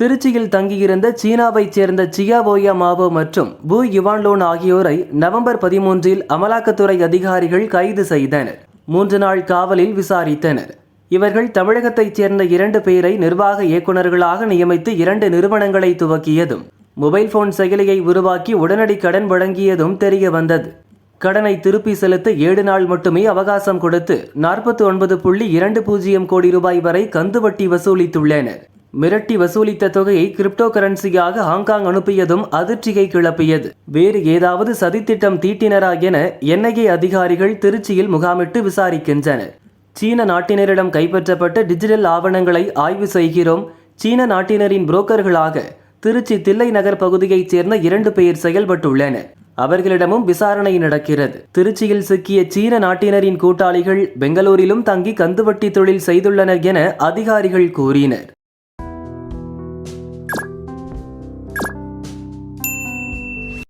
திருச்சியில் தங்கியிருந்த சீனாவைச் சேர்ந்த சியாவோயா மாவோ மற்றும் பூ யுவான்லோன் ஆகியோரை நவம்பர் பதிமூன்றில் அமலாக்கத்துறை அதிகாரிகள் கைது செய்தனர். மூன்று நாள் காவலில் விசாரித்தனர். இவர்கள் தமிழகத்தைச் சேர்ந்த இரண்டு பேரை நிர்வாக இயக்குநர்களாக நியமித்து இரண்டு நிறுவனங்களை துவக்கியதும் மொபைல் போன் செயலியை உருவாக்கி உடனடி கடன் வழங்கியதும் தெரிய வந்தது. கடனை திருப்பி செலுத்த ஏழு நாள் மட்டுமே அவகாசம் கொடுத்து நாற்பத்தி ஒன்பது புள்ளி இரண்டு பூஜ்ஜியம் கோடி ரூபாய் வரை கந்து வட்டி வசூலித்துள்ளனர். மிரட்டி வசூலித்த தொகையை கிரிப்டோ கரன்சியாக ஹாங்காங் அனுப்பியதும் அதிர்ச்சியை கிளப்பியது. வேறு ஏதாவது சதித்திட்டம் தீட்டினரா என என்ஐஏ அதிகாரிகள் திருச்சியில் முகாமிட்டு விசாரிக்கின்றனர். சீன நாட்டினரிடம் கைப்பற்றப்பட்ட டிஜிட்டல் ஆவணங்களை ஆய்வு செய்கிறோம். சீன நாட்டினரின் புரோக்கர்களாக திருச்சி தில்லை நகர் பகுதியைச் சேர்ந்த இரண்டு பேர் செயல்பட்டுள்ளனர். அவர்களிடமும் விசாரணை நடக்கிறது. திருச்சியில் சிக்கிய சீன நாட்டினரின் கூட்டாளிகள் பெங்களூரிலும் தங்கி கந்துவட்டி தொழில் செய்துள்ளனர் என அதிகாரிகள் கூறினர்.